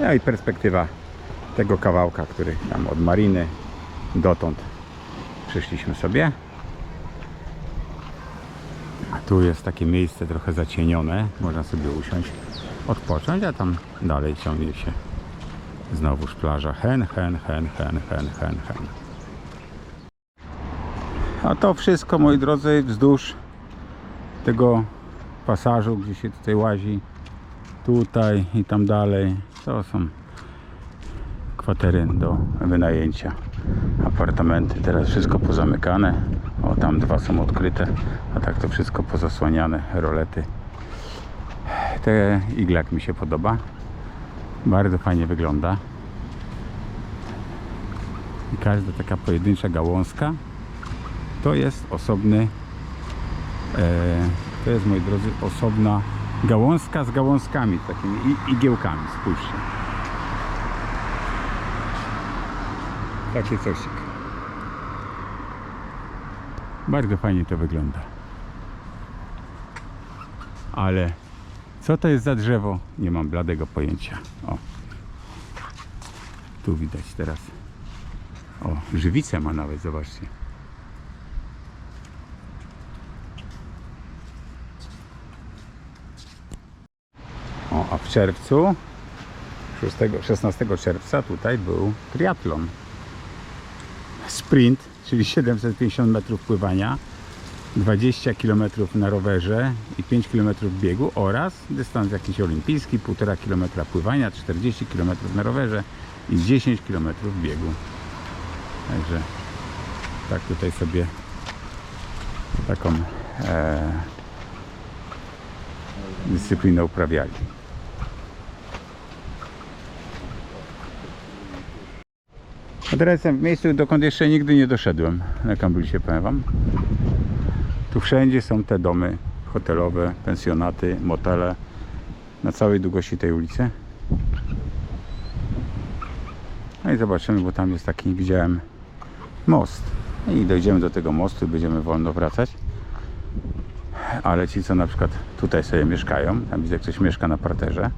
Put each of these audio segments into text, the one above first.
No i perspektywa tego kawałka, który tam od mariny dotąd przyszliśmy sobie. A tu jest takie miejsce trochę zacienione, można sobie usiąść, odpocząć, a tam dalej ciągnie się znowuż plaża. Hen, hen, hen, hen, hen, hen, hen. A to wszystko, moi drodzy, wzdłuż tego pasażu, gdzie się tutaj łazi, tutaj i tam dalej, to są kwatery do wynajęcia. Apartamenty, teraz wszystko pozamykane. O, tam dwa są odkryte, a tak to wszystko pozasłaniane, rolety. Te iglak mi się podoba. Bardzo fajnie wygląda. I każda taka pojedyncza gałązka to jest osobny e, to jest moi drodzy osobna gałązka z gałązkami takimi igiełkami spójrzcie. Takie cosik. Bardzo fajnie to wygląda. Ale co to jest za drzewo? Nie mam bladego pojęcia. O. Tu widać teraz. O żywicę ma nawet zobaczcie w czerwcu, 6, 16 czerwca tutaj był triatlon. Sprint, czyli 750 metrów pływania, 20 km na rowerze i 5 km biegu oraz dystans jakiś olimpijski, 1,5 km pływania, 40 km na rowerze i 10 km biegu. Także tak tutaj sobie taką e, dyscyplinę uprawiali. Teraz jestem w miejscu, dokąd jeszcze nigdy nie doszedłem na Kambulisie, powiem Wam. Tu wszędzie są te domy hotelowe, pensjonaty, motele na całej długości tej ulicy. No i zobaczymy, bo tam jest taki, widziałem, most. I dojdziemy do tego mostu i będziemy wolno wracać. Ale ci, co na przykład tutaj sobie mieszkają, tam widzę, ktoś mieszka na parterze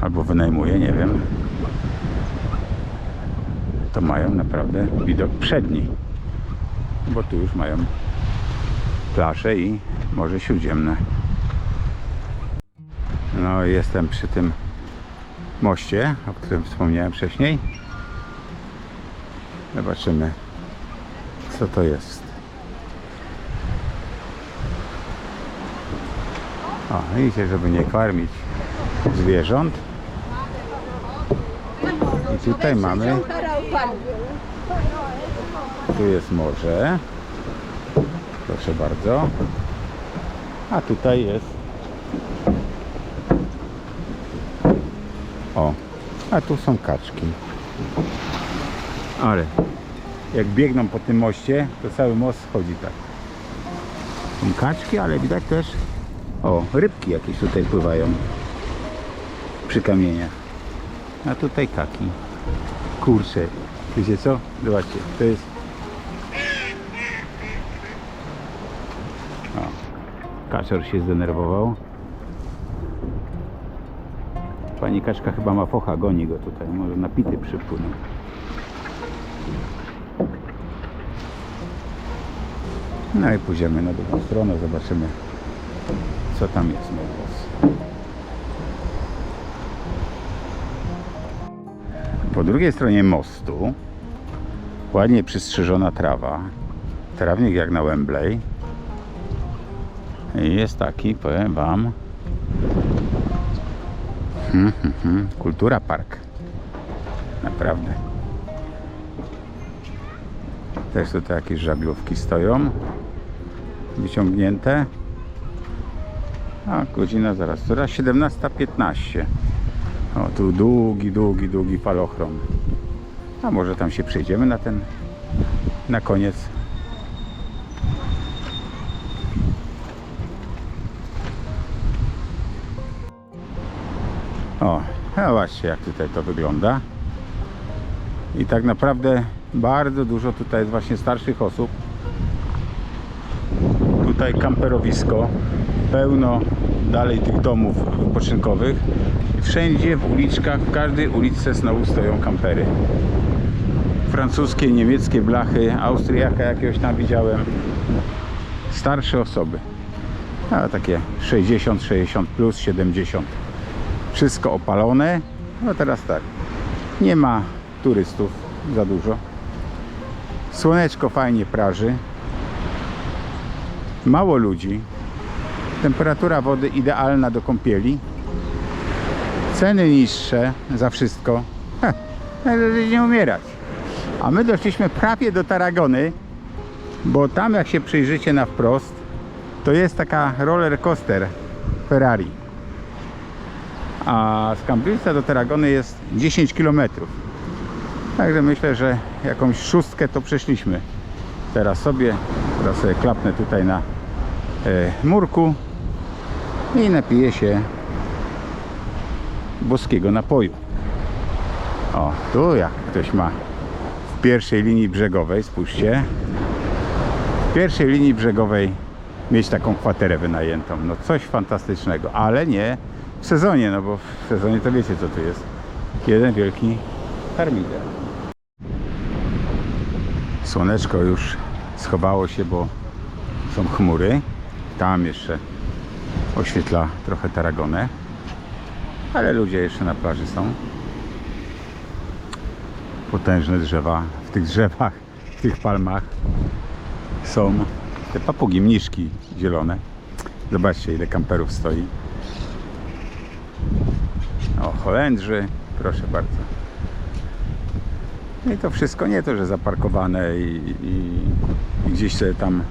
albo wynajmuje, nie wiem, to mają naprawdę widok przedni. Bo tu już mają plaże i Morze Śródziemne. No jestem przy tym moście, o którym wspomniałem wcześniej. Zobaczymy, co to jest. O, widzicie, żeby nie karmić zwierząt. I tutaj mamy tu jest morze. Proszę bardzo. A tutaj jest. O, a tu są kaczki. Ale jak biegną po tym moście, to cały most schodzi tak. Są kaczki, ale widać też o, rybki jakieś tutaj pływają przy kamieniach. A tutaj kaki. Kurczę, wiecie co? Zobaczcie, to jest o, kaczor się zdenerwował pani kaczka chyba ma focha, goni go tutaj może napity przypłynął no i pójdziemy na drugą stronę zobaczymy co tam jest moi drodzy. Po drugiej stronie mostu ładnie przystrzyżona trawa. Trawnik jak na Wembley. Jest taki, powiem Wam, hmm, hmm, hmm, kultura park. Naprawdę. Też tutaj jakieś żaglówki stoją. Wyciągnięte. A godzina zaraz, teraz 17.15. O, tu długi, długi, długi falochron. A może tam się przejdziemy na ten, na koniec. Właśnie jak tutaj to wygląda. I tak naprawdę bardzo dużo tutaj jest właśnie starszych osób. Tutaj kamperowisko, pełno dalej tych domów wypoczynkowych. Wszędzie w uliczkach, w każdej uliczce znowu stoją kampery. Francuskie, niemieckie blachy, Austriaka jakiegoś tam widziałem. Starsze osoby. A takie 60, 60 plus, 70. Wszystko opalone. No teraz tak. Nie ma turystów za dużo. Słoneczko fajnie praży. Mało ludzi. Temperatura wody idealna do kąpieli. Ceny niższe za wszystko. Ha, należy nie umierać. A my doszliśmy prawie do Tarragony, bo tam jak się przyjrzycie na wprost, to jest taka roller coaster Ferrari. A z Cambridge'a do Tarragony jest 10 km. Także myślę, że jakąś szóstkę to przeszliśmy. Teraz sobie, teraz sobie klapnę tutaj na e, murku i napiję się boskiego napoju. O, tu jak ktoś ma w pierwszej linii brzegowej, spójrzcie, w pierwszej linii brzegowej mieć taką kwaterę wynajętą. No coś fantastycznego, ale nie w sezonie, no bo w sezonie to wiecie co tu jest. Jeden wielki harmider. Słoneczko już schowało się, bo są chmury. Tam jeszcze oświetla trochę Taragonę. Ale ludzie jeszcze na plaży są. Potężne drzewa. W tych drzewach, w tych palmach są te papugi, mniszki zielone. Zobaczcie ile kamperów stoi. O, Holendrzy, proszę bardzo. No i to wszystko nie to, że zaparkowane i, i, i gdzieś sobie tam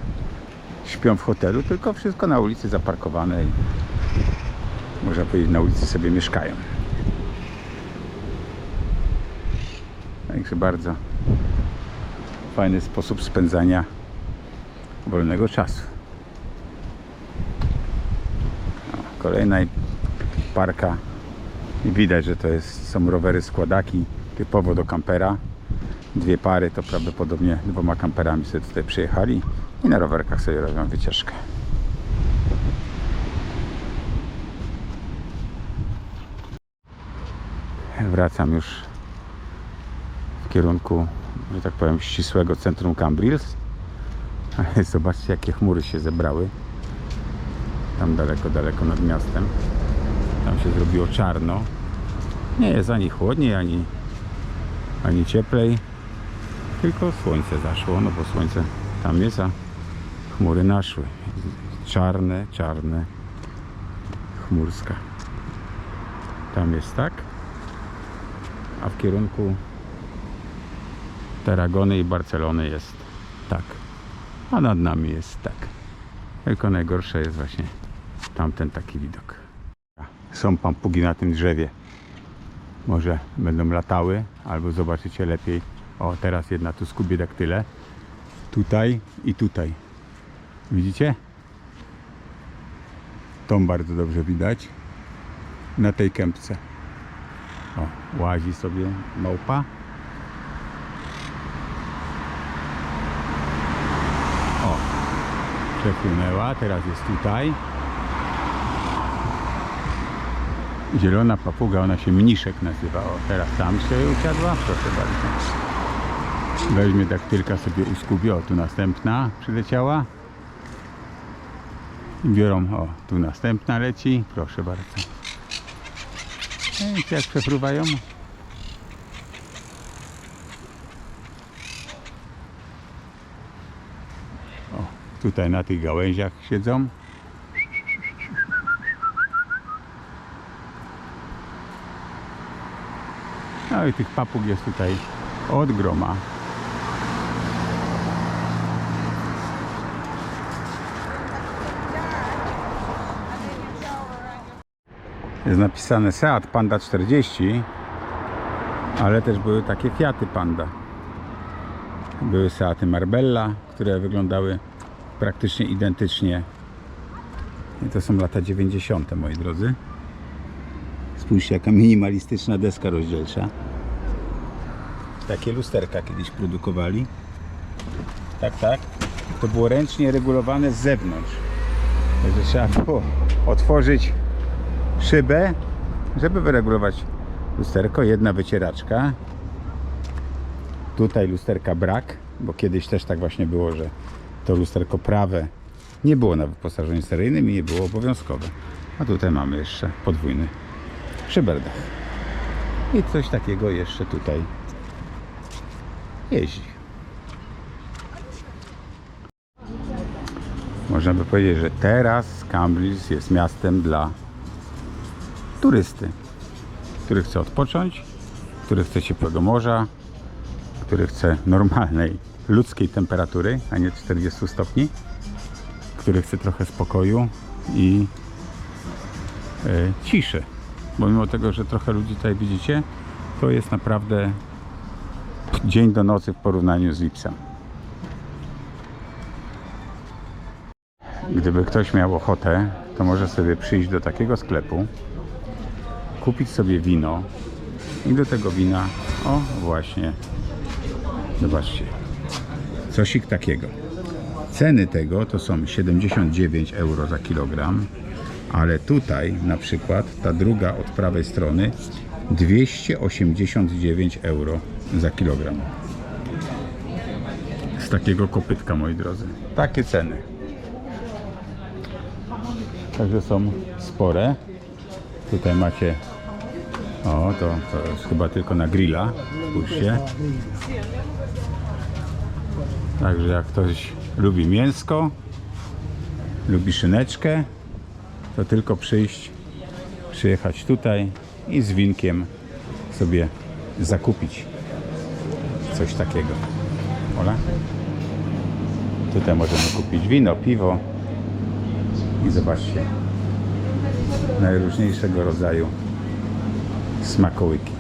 śpią w hotelu, tylko wszystko na ulicy zaparkowane i można powiedzieć na ulicy sobie mieszkają. Także bardzo fajny sposób spędzania wolnego czasu. Kolejna parka i widać, że to jest, są rowery składaki typowo do kampera. Dwie pary to prawdopodobnie dwoma kamperami sobie tutaj przyjechali i na rowerkach sobie robią wycieczkę. Wracam już w kierunku, że tak powiem, ścisłego centrum Cambrils. Ale zobaczcie, jakie chmury się zebrały. Tam daleko, daleko nad miastem. Tam się zrobiło czarno. Nie jest ani chłodniej, ani, ani cieplej. Tylko słońce zaszło, no bo słońce tam jest, a chmury naszły. Czarne, czarne chmurska. Tam jest tak, a w kierunku Tarragony i Barcelony jest tak, a nad nami jest tak. Tylko najgorsze jest właśnie tamten taki widok. Są pampugi na tym drzewie. Może będą latały, albo zobaczycie lepiej. O, teraz jedna tu skubie daktyle. Tutaj i tutaj. Widzicie? Tą bardzo dobrze widać. Na tej kępce. O, łazi sobie małpa. O, przepłynęła, teraz jest tutaj. Zielona papuga, ona się mniszek nazywa. O, teraz tam sobie usiadła, proszę bardzo. Weźmie daktylka sobie uskubie. O, tu następna przyleciała. I biorą, o, tu następna leci. Proszę bardzo. No i jak przepływają? O, tutaj na tych gałęziach siedzą. No i tych papug jest tutaj od groma. Jest napisane Seat Panda 40, ale też były takie Fiaty Panda. Były Seaty Marbella, które wyglądały praktycznie identycznie. I to są lata 90. moi drodzy. Spójrzcie jaka minimalistyczna deska rozdzielcza. Takie lusterka kiedyś produkowali. Tak, tak. To było ręcznie regulowane z zewnątrz. Także trzeba było otworzyć szybę, żeby wyregulować lusterko. Jedna wycieraczka. Tutaj lusterka brak, bo kiedyś też tak właśnie było, że to lusterko prawe nie było na wyposażeniu seryjnym i nie było obowiązkowe. A tutaj mamy jeszcze podwójny szyberdach. I coś takiego jeszcze tutaj jeździ. Można by powiedzieć, że teraz Cambridge jest miastem dla turysty, który chce odpocząć, który chce ciepłego morza, który chce normalnej ludzkiej temperatury, a nie 40 stopni, który chce trochę spokoju i e, ciszy. Bo mimo tego, że trochę ludzi tutaj widzicie, to jest naprawdę dzień do nocy w porównaniu z Lipsem. Gdyby ktoś miał ochotę, to może sobie przyjść do takiego sklepu, kupić sobie wino i do tego wina, o właśnie, zobaczcie, cosik takiego. Ceny tego to są 79 euro za kilogram, ale tutaj na przykład ta druga od prawej strony 289 euro za kilogram. Z takiego kopytka, moi drodzy. Takie ceny. Także są spore. Tutaj macie. O, to, to jest chyba tylko na grilla. Spójrzcie. Także jak ktoś lubi mięsko, lubi szyneczkę, to tylko przyjść, przyjechać tutaj i z winkiem sobie zakupić coś takiego. Ola? Tutaj możemy kupić wino, piwo i zobaczcie najróżniejszego rodzaju smakołyki.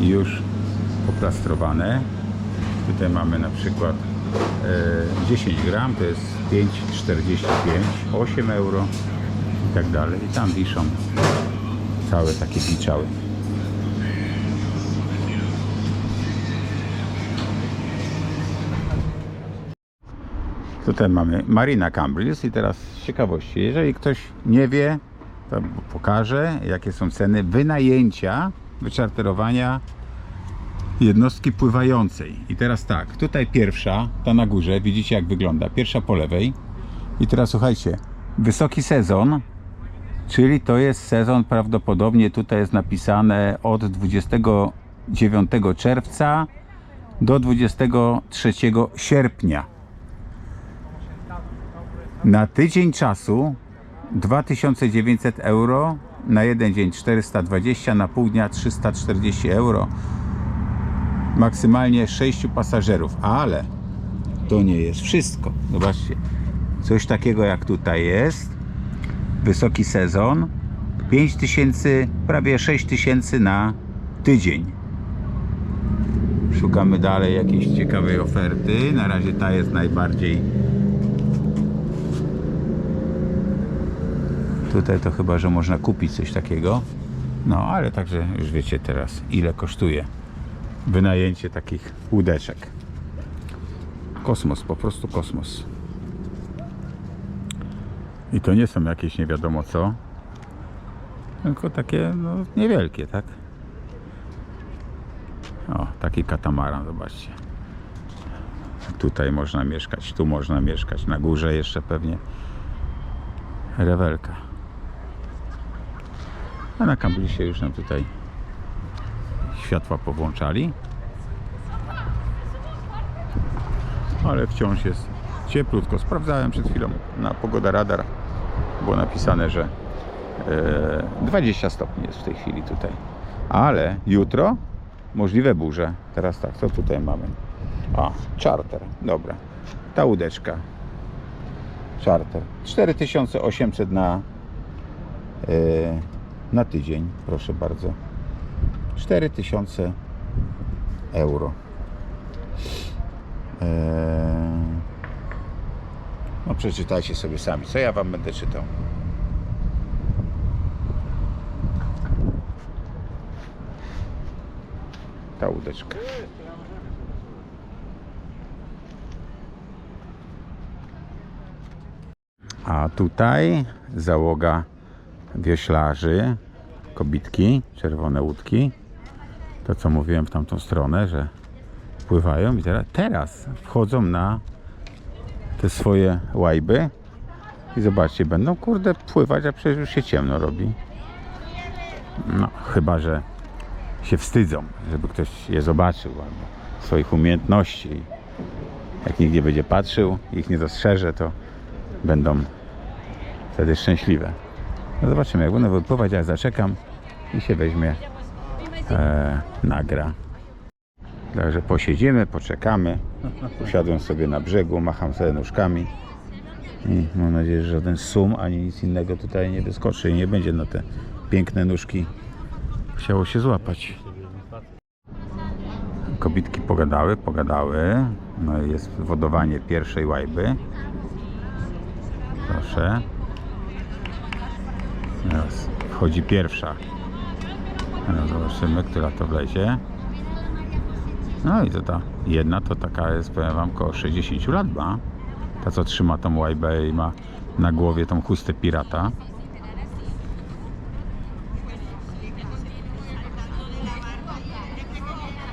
Już poplastrowane. Tutaj mamy na przykład 10 gram, to jest 5,45, 8 euro i tak dalej. I tam wiszą całe takie biczały. Tutaj mamy Marina Cambridge i teraz z ciekawości, jeżeli ktoś nie wie, to pokażę jakie są ceny wynajęcia, wyczarterowania jednostki pływającej. I teraz tak, tutaj pierwsza, ta na górze, widzicie jak wygląda, pierwsza po lewej. I teraz słuchajcie, wysoki sezon, czyli to jest sezon prawdopodobnie, tutaj jest napisane od 29 czerwca do 23 sierpnia. Na tydzień czasu 2900 euro, na jeden dzień 420, na pół dnia 340 euro. Maksymalnie 6 pasażerów, ale to nie jest wszystko. Zobaczcie, coś takiego jak tutaj jest. Wysoki sezon 5000, prawie 6000 na tydzień. Szukamy dalej jakiejś ciekawej oferty. Na razie ta jest najbardziej Tutaj to chyba, że można kupić coś takiego. No, ale także już wiecie teraz, ile kosztuje wynajęcie takich łódeczek. Kosmos, po prostu kosmos. I to nie są jakieś nie wiadomo co, tylko takie no, niewielkie, tak? O, taki katamaran, zobaczcie. Tutaj można mieszkać, tu można mieszkać, na górze jeszcze pewnie rewelka. A na Cambrisie już nam tutaj światła powłączali. Ale wciąż jest cieplutko. Sprawdzałem przed chwilą na Pogoda Radar. Było napisane, że e, 20 stopni jest w tej chwili tutaj. Ale jutro możliwe burze. Teraz tak, co tutaj mamy? A, charter. Dobra. Ta łódeczka. Charter. 4800 na e, na tydzień, proszę bardzo. 4000 euro. Eee, no przeczytajcie sobie sami, co ja wam będę czytał. Ta łódeczka. A tutaj załoga wioślarzy, kobitki, czerwone łódki. To co mówiłem w tamtą stronę, że pływają i teraz, teraz wchodzą na te swoje łajby i zobaczcie, będą kurde pływać, a przecież już się ciemno robi. No, chyba, że się wstydzą, żeby ktoś je zobaczył albo swoich umiejętności. Jak nikt nie będzie patrzył, ich nie dostrzeże, to będą wtedy szczęśliwe. No zobaczymy, jak będą wypływać, ja zaczekam i się weźmie, e, nagra. Także posiedzimy, poczekamy. Usiadłem sobie na brzegu, macham sobie nóżkami. I mam nadzieję, że żaden sum ani nic innego tutaj nie wyskoczy i nie będzie na te piękne nóżki chciało się złapać. Kobitki pogadały, pogadały. No jest wodowanie pierwszej łajby. Proszę. Teraz wchodzi pierwsza. Teraz zobaczymy, która to wlezie. No i to ta jedna to taka jest, powiem wam, około 60 lat ma. Ta co trzyma tą łajbę i ma na głowie tą chustę pirata.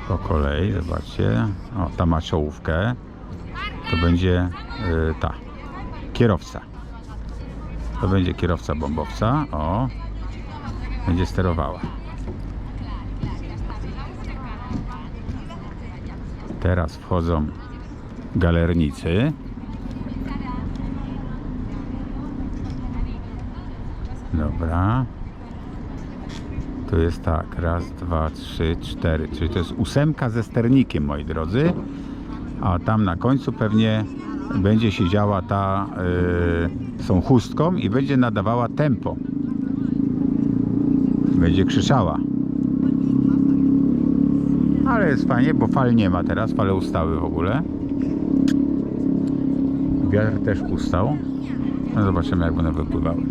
Po kolei, zobaczcie. O, ta ma czołówkę. To będzie y, ta. Kierowca. To będzie kierowca bombowca. O. Będzie sterowała. Teraz wchodzą galernicy. Dobra. Tu jest tak, raz, dwa, trzy, cztery. Czyli to jest ósemka ze sternikiem, moi drodzy. A tam na końcu pewnie będzie siedziała ta yy, tą chustką i będzie nadawała tempo. Będzie krzyczała. Ale jest fajnie, bo fal nie ma teraz, fale ustały w ogóle. Wiatr też ustał. No zobaczymy jak będą wypływały.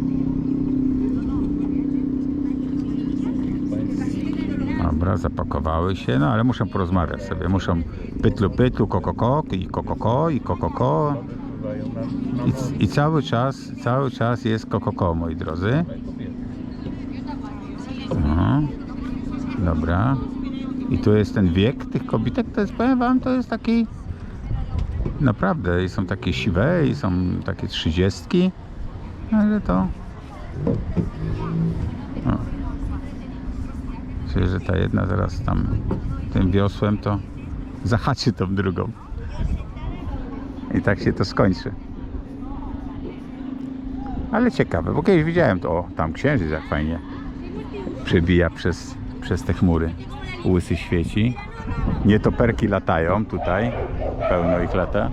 Dobra, zapakowały się, no ale muszę porozmawiać sobie. Muszą pytlu pytlu, kokoko i kokoko i kokoko. I, I cały czas, cały czas jest kokoko, moi drodzy. No. Dobra. I tu jest ten wiek tych kobitek, to jest, powiem wam, to jest taki naprawdę, i są takie siwe, i są takie trzydziestki, ale to o. Myślę, że ta jedna zaraz tam tym wiosłem to zahaczy tą drugą. I tak się to skończy. Ale ciekawe, bo kiedyś widziałem to, o, tam księżyc jak fajnie przebija przez, przez te chmury. Łysy świeci. Nietoperki latają tutaj. Pełno ich lata.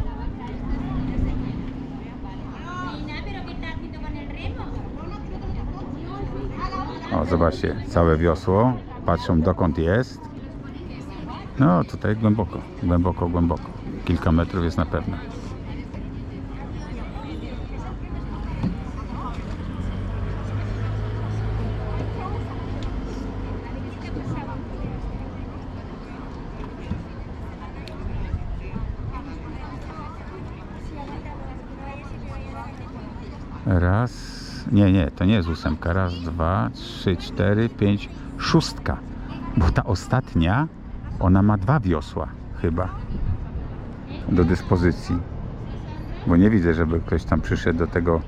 O, zobaczcie, całe wiosło. Patrzą dokąd jest. No, tutaj głęboko, głęboko, głęboko. Kilka metrów jest na pewno. Raz, nie, nie, to nie jest ósemka. Raz, dwa, trzy, cztery, pięć, szóstka. Bo ta ostatnia, ona ma dwa wiosła chyba do dyspozycji. Bo nie widzę, żeby ktoś tam przyszedł do tego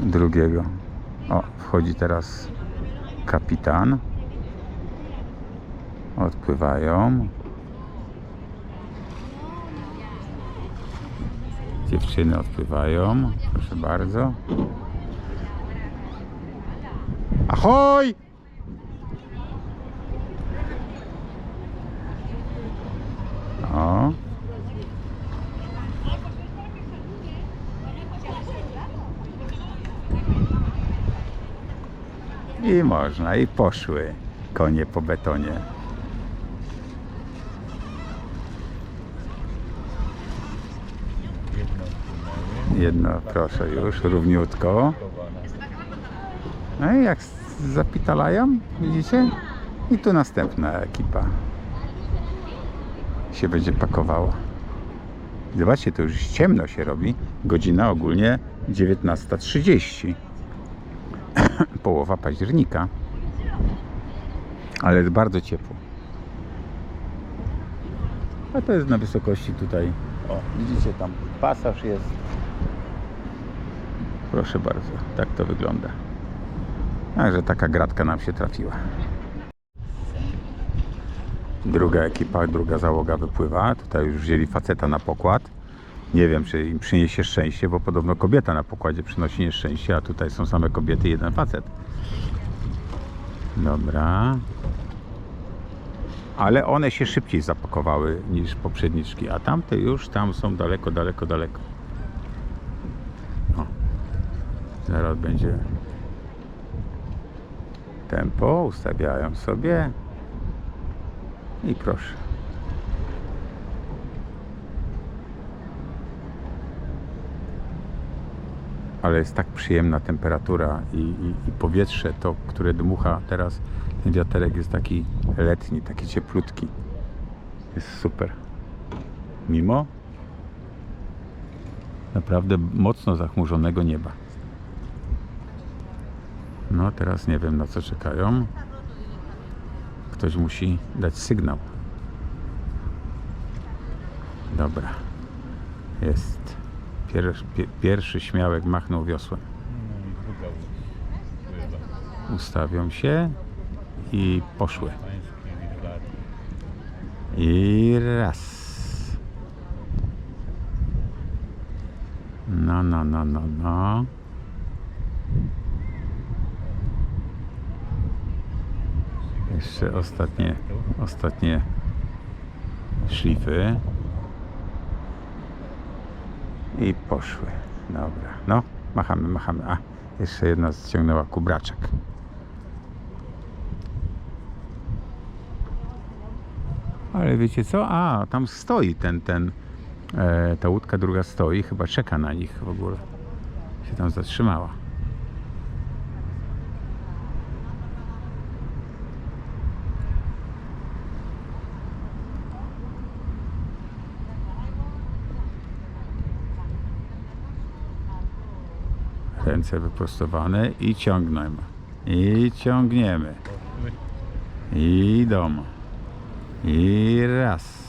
drugiego. O, wchodzi teraz kapitan. Odpływają. Dziewczyny odpływają. Proszę bardzo. Ahoj! O. I można, i poszły konie po betonie. Jedno, proszę już, równiutko. No i jak zapitalają, widzicie? I tu następna ekipa się będzie pakowała. Zobaczcie, to już ciemno się robi. Godzina ogólnie 19.30. Połowa października. Ale jest bardzo ciepło. A to jest na wysokości tutaj. O, widzicie tam pasaż jest. Proszę bardzo, tak to wygląda. Także taka gratka nam się trafiła. Druga ekipa, druga załoga wypływa. Tutaj już wzięli faceta na pokład. Nie wiem, czy im przyniesie szczęście, bo podobno kobieta na pokładzie przynosi nieszczęście, a tutaj są same kobiety i jeden facet. Dobra. Ale one się szybciej zapakowały niż poprzedniczki, a tamte już tam są daleko, daleko, daleko. O. Zaraz będzie tempo, ustawiają sobie i proszę. ale jest tak przyjemna temperatura i, i, i powietrze, to, które dmucha teraz, ten wiaterek jest taki letni, taki cieplutki. Jest super. Mimo naprawdę mocno zachmurzonego nieba. No teraz nie wiem na co czekają. Ktoś musi dać sygnał. Dobra. Jest. Pierwszy, pie- pierwszy śmiałek machnął wiosłem. Ustawią się i poszły. I raz. No, no, no, no, no. Jeszcze ostatnie, ostatnie szlify. I poszły. Dobra. No, machamy, machamy. A, jeszcze jedna ściągnęła kubraczek. Ale wiecie co? A, tam stoi ten, ten, e, ta łódka druga stoi, chyba czeka na nich w ogóle. Się tam zatrzymała. Ręce wyprostowane i ciągniemy. I ciągniemy. I dom. I raz.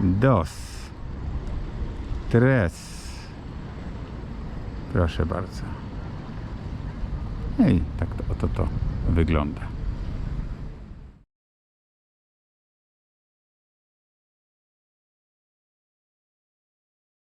Dos. Tres. Proszę bardzo. No i tak to, oto to wygląda.